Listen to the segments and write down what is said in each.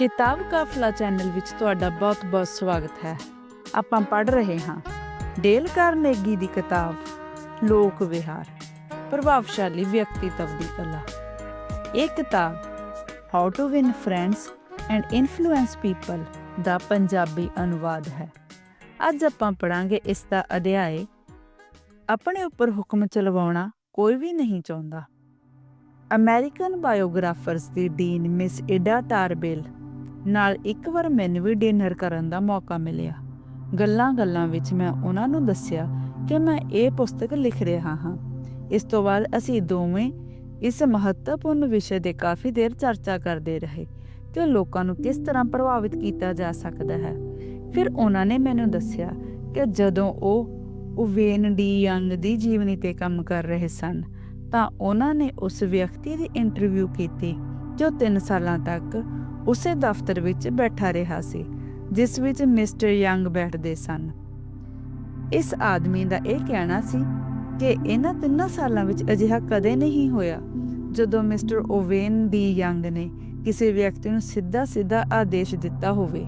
ਕਿਤਾਬ ਕਾਫਲਾ ਚੈਨਲ ਵਿੱਚ ਤੁਹਾਡਾ ਬਹੁਤ-ਬਹੁਤ ਸਵਾਗਤ ਹੈ। ਆਪਾਂ ਪੜ੍ਹ ਰਹੇ ਹਾਂ ਡੇਲ ਕਾਰਨੇਗੀ ਦੀ ਕਿਤਾਬ, ਲੋਕ ਵਿਹਾਰ, ਪ੍ਰਭਾਵਸ਼ਾਲੀ ਵਿਅਕਤੀਤਵ ਦੀ ਕਲਾ। ਇਹ ਕਿਤਾਬ how to win friends and influence people ਦਾ ਪੰਜਾਬੀ ਅਨੁਵਾਦ ਹੈ। ਅੱਜ ਆਪਾਂ ਪੜਾਂਗੇ ਇਸ ਦਾ ਅਧਿਆਇ, ਆਪਣੇ ਉੱਪਰ ਹੁਕਮ ਚਲਵਾਉਣਾ ਕੋਈ ਵੀ ਨਹੀਂ ਚਾਹੁੰਦਾ। ਅਮਰੀਕਨ ਬਾਇਓਗ੍ਰਾਫਰਸ ਦੀ ਡੀਨ ਮਿਸ ਇਡਾ ਟਾਰਬੇਲ ਨਾਲ ਇੱਕ ਵਾਰ ਮੈਨੂੰ ਵੀ ਡਿਨਰ ਕਰਨ ਦਾ ਮੌਕਾ ਮਿਲਿਆ। ਗੱਲਾਂ-ਗੱਲਾਂ ਵਿੱਚ ਮੈਂ ਉਹਨਾਂ ਨੂੰ ਦੱਸਿਆ ਕਿ ਮੈਂ ਇਹ ਪੁਸਤਕ ਲਿਖ ਰਿਹਾ ਹਾਂ। ਇਸ ਤੋਂ ਬਾਅਦ ਅਸੀਂ ਦੋਵੇਂ ਇਸ ਮਹੱਤਵਪੂਰਨ ਵਿਸ਼ੇ ਦੇ ਕਾਫੀ ਦੇਰ ਚਰਚਾ ਕਰਦੇ ਰਹੇ ਕਿ ਲੋਕਾਂ ਨੂੰ ਕਿਸ ਤਰ੍ਹਾਂ ਪ੍ਰਭਾਵਿਤ ਕੀਤਾ ਜਾ ਸਕਦਾ ਹੈ। ਫਿਰ ਉਹਨਾਂ ਨੇ ਮੈਨੂੰ ਦੱਸਿਆ ਕਿ ਜਦੋਂ ਉਹ ਉਵੇਨ ਡੀ ਯੰਗ ਦੀ ਜੀਵਨੀ ਤੇ ਕੰਮ ਕਰ ਰਹੇ ਸਨ, ਤਾਂ ਉਹਨਾਂ ਨੇ ਉਸ ਵਿਅਕਤੀ ਦੀ ਇੰਟਰਵਿਊ ਕੀਤੀ ਜੋ 3 ਸਾਲਾਂ ਤੱਕ ਉਸੇ ਦਫ਼ਤਰ ਵਿੱਚ ਬੈਠਾ ਰਿਹਾ ਸੀ, ਜਿਸ ਵਿੱਚ ਮਿਸਟਰ ਯੰਗ ਬੈਠਦੇ ਸਨ। ਇਸ ਆਦਮੀ ਦਾ ਇਹ ਕਹਿਣਾ ਸੀ ਕਿ ਇਹਨਾਂ ਤਿੰਨਾਂ ਸਾਲਾਂ ਵਿੱਚ ਅਜਿਹਾ ਕਦੇ ਨਹੀਂ ਹੋਇਆ ਜਦੋਂ ਮਿਸਟਰ ਓਵੇਨ ਡੀ ਯੰਗ ਨੇ ਕਿਸੇ ਵਿਅਕਤੀ ਨੂੰ ਸਿੱਧਾ ਸਿੱਧਾ ਆਦੇਸ਼ ਦਿੱਤਾ ਹੋਵੇ।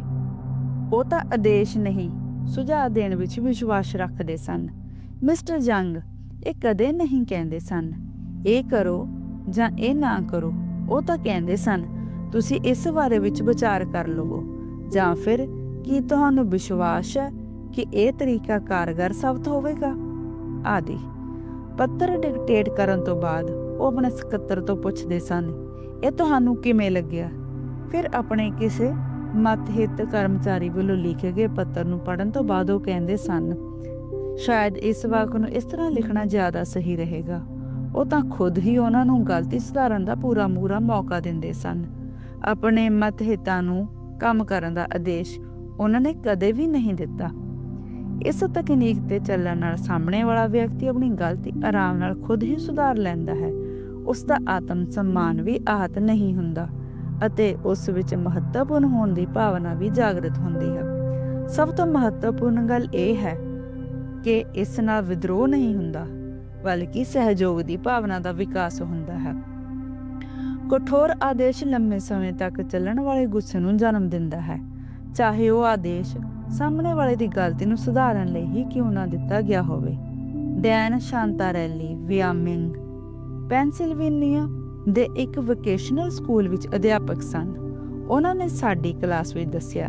ਉਹ ਤਾਂ ਆਦੇਸ਼ ਨਹੀਂ, ਸੁਝਾਅ ਦੇਣ ਵਿੱਚ ਵਿਸ਼ਵਾਸ ਰੱਖਦੇ ਸਨ। ਮਿਸਟਰ ਯੰਗ ਇਹ ਕਦੇ ਨਹੀਂ ਕਹਿੰਦੇ ਸਨ, ਇਹ ਕਰੋ ਜਾਂ ਇਹ ਨਾ ਕਰੋ। ਉਹ ਤਾਂ ਕਹਿੰਦੇ ਸਨ, ਤੁਸੀਂ ਇਸ ਬਾਰੇ ਵਿੱਚ ਵਿਚਾਰ ਕਰ ਲਵੋ। ਜਾਂ ਫਿਰ ਕੀ ਤੁਹਾਨੂੰ ਵਿਸ਼ਵਾਸ ਹੈ ਕਿ ਇਹ ਤਰੀਕਾ ਕਾਰਗਰ ਸਾਬਤ ਹੋਵੇਗਾ? ਆਦਿ। ਪੱਤਰ ਡਿਕਟੇਟ ਕਰਨ ਤੋਂ ਬਾਅਦ ਉਹ ਆਪਣੇ ਸਕੱਤਰ ਤੋਂ ਪੁੱਛਦੇ ਸਨ, ਇਹ ਤੁਹਾਨੂੰ ਕਿਵੇਂ ਲੱਗਿਆ? ਫਿਰ ਆਪਣੇ ਕਿਸੇ ਮਤਹਿਤ ਕਰਮਚਾਰੀ ਵੱਲੋਂ ਲਿਖੇ ਗਏ ਪੱਤਰ ਨੂੰ ਪੜਨ ਤੋਂ ਬਾਅਦ ਉਹ ਕਹਿੰਦੇ ਸਨ, ਸ਼ਾਇਦ ਇਸ ਵਾਕ ਨੂੰ ਇਸ ਤਰ੍ਹਾਂ ਲਿਖਣਾ ਜ਼ਿਆਦਾ ਸਹੀ ਰਹੇਗਾ। ਉਹ ਤਾਂ ਖੁਦ ਹੀ ਉਹਨਾਂ ਨੂੰ ਗਲਤੀ ਸੁਧਾਰਨ ਦਾ ਪੂਰਾ ਮੂਰਾ ਮੌਕਾ ਦਿੰਦੇ ਸਨ। ਆਪਣੇ ਮਤਹਿਤਾਂ ਨੂੰ ਕੰਮ ਕਰਨ ਦਾ ਆਦੇਸ਼ ਉਹਨਾਂ ਨੇ ਕਦੇ ਵੀ ਨਹੀਂ ਦਿੱਤਾ। ਇਸ ਤਕਨੀਕ ਤੇ ਚੱਲਣ ਨਾਲ ਸਾਹਮਣੇ ਵਾਲਾ ਵਿਅਕਤੀ ਆਪਣੀ ਗਲਤੀ ਆਰਾਮ ਨਾਲ ਖੁਦ ਹੀ ਸੁਧਾਰ ਲੈਂਦਾ ਹੈ। ਉਸ ਦਾ ਆਤਮ ਸਨਮਾਨ ਵੀ ਆਹਤ ਨਹੀਂ ਹੁੰਦਾ ਅਤੇ ਉਸ ਵਿੱਚ ਮਹੱਤਵਪੂਰਨ ਹੋਣ ਦੀ ਭਾਵਨਾ ਵੀ ਜਾਗਰਤ ਹੁੰਦੀ ਹੈ। ਸਭ ਤੋਂ ਮਹੱਤਵਪੂਰਨ ਗੱਲ ਇਹ ਹੈ ਕਿ ਇਸ ਨਾਲ ਵਿਦਰੋਹ ਨਹੀਂ ਹੁੰਦਾ। ਬਲਕਿ ਸਹਿਯੋਗ ਦੀ ਭਾਵਨਾ ਦਾ ਵਿਕਾਸ ਹੁੰਦਾ ਹੈ। ਕਠੋਰ ਆਦੇਸ਼ ਲੰਮੇ ਸਮੇਂ ਤੱਕ ਚੱਲਣ ਵਾਲੇ ਗੁੱਸੇ ਨੂੰ ਜਨਮ ਦਿੰਦਾ ਹੈ। ਚਾਹੇ ਉਹ ਆਦੇਸ਼ ਸਾਹਮਣੇ ਵਾਲੇ ਦੀ ਗਲਤੀ ਨੂੰ ਸੁਧਾਰਨ ਲਈ ਹੀ ਕਿਉਂ ਨਾ ਦਿੱਤਾ ਗਿਆ ਹੋਵੇ। ਡੈਨ ਸ਼ਾਂਤਾਰੈਲੀ ਵਿਆਮਿੰਗ। ਪੈਨਸਿਲਵੇਨੀਆ ਦੇ ਇੱਕ ਵੋਕੇਸ਼ਨਲ ਸਕੂਲ ਵਿੱਚ ਅਧਿਆਪਕ ਸਨ। ਉਹਨਾਂ ਨੇ ਸਾਡੀ ਕਲਾਸ ਵਿੱਚ ਦੱਸਿਆ,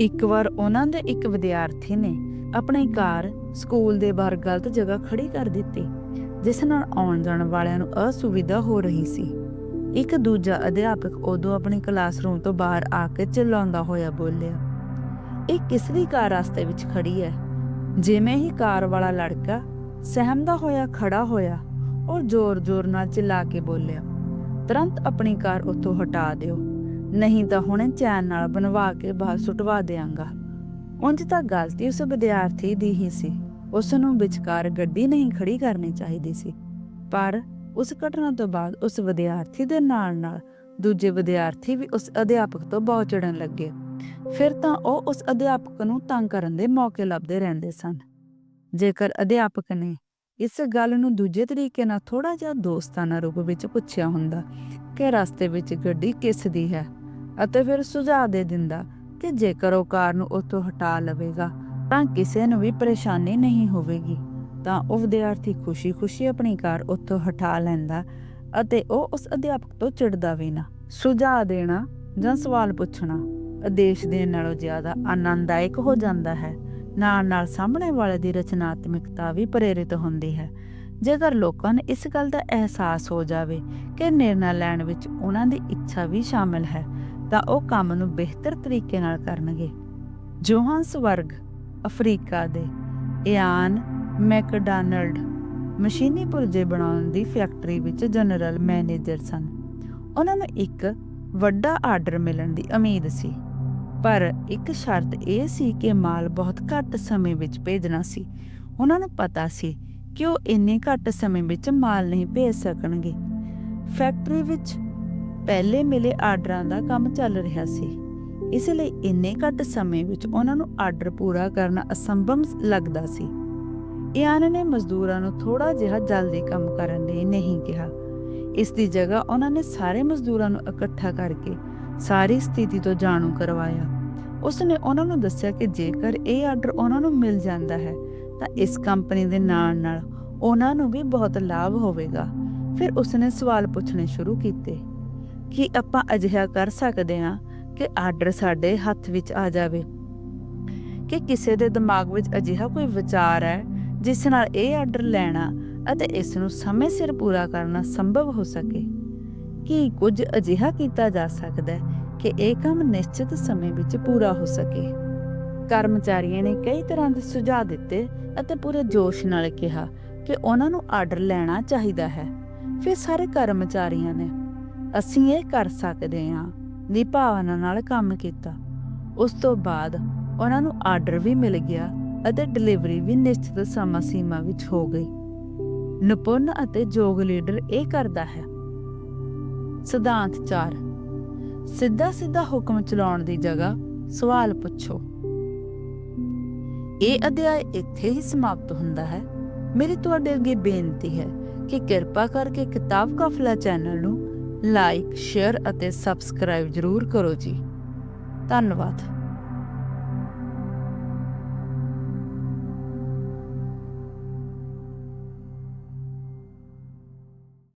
ਇੱਕ ਵਾਰ ਉਹਨਾਂ ਦੇ ਇੱਕ ਵਿਦਿਆਰਥੀ ਨੇ ਆਪਣੀ ਕਾਰ ਸਕੂਲ ਦੇ ਬਾਹਰ ਗਲਤ ਜਗ੍ਹਾ ਖੜੀ ਕਰ ਦਿੱਤੀ, ਜਿਸ ਨਾਲ ਆਉਣ ਜਾਣ ਵਾਲਿਆਂ ਨੂੰ ਅਸੁਵਿਧਾ ਹੋ ਰਹੀ ਸੀ। ਇੱਕ ਦੂਜਾ ਅਧਿਆਪਕ ਉਦੋਂ ਆਪਣੀ ਕਲਾਸਰੂਮ ਤੋਂ ਬਾਹਰ ਆ ਕੇ ਚਿল্ਲਾਉਂਦਾ ਹੋਇਆ ਬੋਲਿਆ, ਇਹ ਕਿਸ ਦੀ ਕਾਰ ਰਸਤੇ ਵਿੱਚ ਖੜੀ ਹੈ ਜਿਵੇਂ ਹੀ ਕਾਰ ਵਾਲਾ ਲੜਕਾ ਸਹਿਮਦਾ ਹੋਇਆ ਖੜਾ ਹੋਇਆ ਔਰ ਜ਼ੋਰ-ਜ਼ੋਰ ਨਾਲ ਚਿল্ਲਾ ਕੇ ਬੋਲਿਆ, ਤੁਰੰਤ ਆਪਣੀ ਕਾਰ ਉੱਥੋਂ ਹਟਾ ਦਿਓ, ਨਹੀਂ ਤਾਂ ਹੁਣੇ ਚੈਨ ਨਾਲ ਬਣਵਾ ਕੇ ਬਾਹਰ ਸੁਟਵਾ ਦੇਵਾਂਗਾ ਉਂਝ ਤਾਂ ਗਲਤੀ ਉਸ ਵਿਦਿਆਰਥੀ ਦੀ ਹੀ ਸੀ। ਉਸ ਨੂੰ ਵਿਚਕਾਰ ਗੱਡੀ ਨਹੀਂ ਖੜੀ ਕਰਨੀ ਚਾਹੀਦੀ ਸੀ। ਪਰ ਉਸ ਘਟਨਾ ਤੋਂ ਬਾਅਦ ਉਸ ਵਿਦਿਆਰਥੀ ਦੇ ਨਾਲ-ਨਾਲ ਦੂਜੇ ਵਿਦਿਆਰਥੀ ਵੀ ਉਸ ਅਧਿਆਪਕ ਤੋਂ ਬਹੁਤ ਚੜਨ ਲੱਗੇ। ਫਿਰ ਤਾਂ ਉਹ ਉਸ ਅਧਿਆਪਕ ਨੂੰ ਤੰਗ ਕਰਨ ਦੇ ਮੌਕੇ ਲੱਭਦੇ ਰਹਿੰਦੇ ਸਨ। ਜੇਕਰ ਅਧਿਆਪਕ ਨੇ ਇਸ ਗੱਲ ਨੂੰ ਦੂਜੇ ਤਰੀਕੇ ਨਾਲ ਥੋੜਾ ਜਿਹਾ ਦੋਸਤਾਨਾ ਰੂਪ ਵਿੱਚ ਪੁੱਛਿਆ ਹੁੰਦਾ ਕਿ ਰਸਤੇ ਵਿੱਚ ਗੱਡੀ ਕਿਸ ਦੀ ਹੈ ਅਤੇ ਫਿਰ ਸੁਝਾਅ ਦੇ ਦਿੰਦਾ ਕਿ ਜੇਕਰ ਉਹ ਕਾਰ ਨੂੰ ਉੱਥੋਂ ਹਟਾ ਲਵੇਗਾ, ਤਾਂ ਕਿਸੇ ਨੂੰ ਵੀ ਪਰੇਸ਼ਾਨੀ ਨਹੀਂ ਹੋਵੇਗੀ। ਤਾਂ ਉਹ ਵਿਦਿਆਰਥੀ ਖੁਸ਼ੀ-ਖੁਸ਼ੀ ਆਪਣੀ ਕਾਰ ਉੱਥੋਂ ਹਟਾ ਲੈਂਦਾ ਅਤੇ ਉਹ ਉਸ ਅਧਿਆਪਕ ਤੋਂ ਚਿੜਦਾ ਵੀ ਨਾ। ਸੁਝਾਅ ਦੇਣਾ ਜਾਂ ਸਵਾਲ ਪੁੱਛਣਾ ਆਦੇਸ਼ ਦੇਣ ਨਾਲੋਂ ਜ਼ਿਆਦਾ ਆਨੰਦਦਾਇਕ ਹੋ ਜਾਂਦਾ ਹੈ। ਨਾਲ ਨਾਲ ਸਾਹਮਣੇ ਵਾਲੇ ਦੀ ਰਚਨਾਤਮਕਤਾ ਵੀ ਪ੍ਰੇਰਿਤ ਹੁੰਦੀ ਹੈ। ਜੇਕਰ ਲੋਕਾਂ ਨੂੰ ਇਸ ਗੱਲ ਦਾ ਅਹਿਸਾਸ ਹੋ ਜਾਵੇ ਕਿ ਨਿਰਣਾ ਲੈਣ ਵਿੱਚ ਉਹਨਾਂ ਦੀ ਇੱਛਾ ਵੀ ਸ਼ਾਮਲ ਹੈ ਤਾਂ ਉਹ ਕੰਮ ਨੂੰ ਬਿਹਤਰ ਤਰੀਕੇ ਨਾਲ ਕਰਨਗੇ। ਜੋਹਾਨਸਬਰਗ ਅਫਰੀਕਾ ਦੇ ਇਆਨ ਮੈਕਡੋਨਲਡ ਮਸ਼ੀਨੀ ਪੁਰਜੇ ਬਣਾਉਣ ਦੀ ਫੈਕਟਰੀ ਵਿੱਚ ਜਨਰਲ ਮੈਨੇਜਰ ਸਨ। ਉਹਨਾਂ ਨੂੰ ਇੱਕ ਵੱਡਾ ਆਰਡਰ ਮਿਲਣ ਦੀ ਉਮੀਦ ਸੀ, ਪਰ ਇੱਕ ਸ਼ਰਤ ਇਹ ਸੀ ਕਿ ਮਾਲ ਬਹੁਤ ਘੱਟ ਸਮੇਂ ਵਿੱਚ ਭੇਜਣਾ ਸੀ। ਉਹਨਾਂ ਨੂੰ ਪਤਾ ਸੀ ਕਿ ਉਹ ਇੰਨੇ ਘੱਟ ਸਮੇਂ ਵਿੱਚ ਮਾਲ ਨਹੀਂ ਭੇਜ ਸਕਣਗੇ। ਫੈਕਟਰੀ ਵਿੱਚ ਪਹਿਲੇ ਮਿਲੇ ਆਰਡਰਾਂ ਦਾ ਕੰਮ ਚੱਲ ਰਿਹਾ ਸੀ। ਇਸ ਲਈ ਇੰਨੇ ਘੱਟ ਸਮੇਂ ਵਿੱਚ ਉਹਨਾਂ ਨੂੰ ਆਰਡਰ ਪੂਰਾ ਕਰਨਾ ਅਸੰਭਵ ਲੱਗਦਾ ਸੀ। ਇਆਨ ਨੇ ਮਜ਼ਦੂਰਾਂ ਨੂੰ ਥੋੜਾ ਜਿਹਾ ਜਲਦੀ ਕੰਮ ਕਰਨ ਲਈ ਨਹੀਂ ਕਿਹਾ। ਇਸ ਦੀ ਜਗ੍ਹਾ ਉਹਨਾਂ ਨੇ ਸਾਰੇ ਮਜ਼ਦੂਰਾਂ ਨੂੰ ਇਕੱਠਾ ਕਰਕੇ ਸਾਰੀ ਸਥਿਤੀ ਤੋਂ ਜਾਣੂ ਕਰਵਾਇਆ। ਉਸ ਨੇ ਉਹਨਾਂ ਨੂੰ ਦੱਸਿਆ ਕਿ ਜੇਕਰ ਇਹ ਆਰਡਰ ਉਹਨਾਂ ਨੂੰ ਮਿਲ ਜਾਂਦਾ ਹੈ, ਤਾਂ ਇਸ ਕੰਪਨੀ ਦੇ ਨਾਲ ਨਾਲ ਉਹਨਾਂ ਨੂੰ ਵੀ ਬਹੁਤ ਲਾਭ ਹੋਵੇਗਾ। ਫਿਰ ਉਸਨੇ ਸਵਾਲ ਪੁੱਛਣੇ ਸ਼ੁਰੂ ਕੀਤੇ। ਕਿ ਆਪਾਂ ਅਜਿਹਾ ਕਰ ਸਕਦੇ ਹਾਂ ਕਿ ਆਰਡਰ ਸਾਡੇ ਹੱਥ ਵਿੱਚ ਆ ਜਾਵੇ। ਕਿ ਕਿਸੇ ਦੇ ਦਿਮਾਗ ਵਿੱਚ ਅਜਿਹਾ ਕੋਈ ਵਿਚਾਰ ਹੈ, ਜਿਸ ਨਾਲ ਇਹ ਆਰਡਰ ਲੈਣਾ ਅਤੇ ਇਸ ਨੂੰ ਸਮੇਂ ਸਿਰ ਪੂਰਾ ਕਰਨਾ ਸੰਭਵ ਹੋ ਸਕੇ। ਕੀ ਕੁਝ ਅਜਿਹਾ ਕੀਤਾ ਜਾ ਸਕਦਾ ਹੈ ਕਿ ਇਹ ਕੰਮ ਨਿਸ਼ਚਿਤ ਸਮੇਂ ਵਿੱਚ ਪੂਰਾ ਹੋ ਸਕੇ? ਕਰਮਚਾਰੀਆਂ ਨੇ ਕਈ ਤਰ੍ਹਾਂ ਦੇ ਸੁਝਾਅ ਦਿੱਤੇ ਅਤੇ ਪੂਰੇ ਜੋਸ਼ ਨਾਲ ਕਿਹਾ ਕਿ ਉਹਨਾਂ ਨੂੰ ਆਰਡਰ ਲੈਣਾ ਚਾਹੀਦਾ ਹੈ। ਫਿਰ ਸਾਰੇ ਕਰਮਚਾਰੀਆਂ ਨੇ ਅਸੀਂ ਇਹ ਕਰ ਸਕਦੇ ਹਾਂ। ਦੀ ਭਾਵਨਾ ਨਾਲ ਕੰਮ ਕੀਤਾ। ਉਸ ਤੋਂ ਬਾਅਦ ਉਹਨਾਂ ਨੂੰ ਆਰਡਰ ਵੀ ਮਿਲ ਗਿਆ ਅਤੇ ਡਿਲੀਵਰੀ ਵੀ ਨਿਸ਼ਚਿਤ ਸਮਾਂ ਸੀਮਾ ਵਿੱਚ ਹੋ ਗਈ। ਨਿਪੁੰਨ ਅਤੇ ਯੋਗ ਲੀਡਰ ਇਹ ਕਰਦਾ ਹੈ। ਸਿਧਾਂਤ 4 ਸਿੱਧਾ ਸਿੱਧਾ ਹੁਕਮ ਚਲਾਉਣ ਦੀ ਜਗ੍ਹਾ ਸਵਾਲ ਪੁੱਛੋ। ਇਹ ਅਧਿਆਇ ਇੱਥੇ ਹੀ ਸਮਾਪਤ ਹੁੰਦਾ ਹੈ। ਮੇਰੀ ਤੁਹਾਡੇ ਅੱਗੇ ਬੇਨਤੀ ਹੈ ਕਿ ਕਿਰਪਾ ਕਰਕੇ ਕਿਤਾਬ ਕਾਫਲਾ ਚੈਨਲ ਨੂੰ ਲਾਈਕ ਸ਼ੇਅਰ ਅਤੇ ਸਬਸਕ੍ਰਾਈਬ ਜ਼ਰੂਰ ਕਰੋ ਜੀ। ਧੰਨਵਾਦ।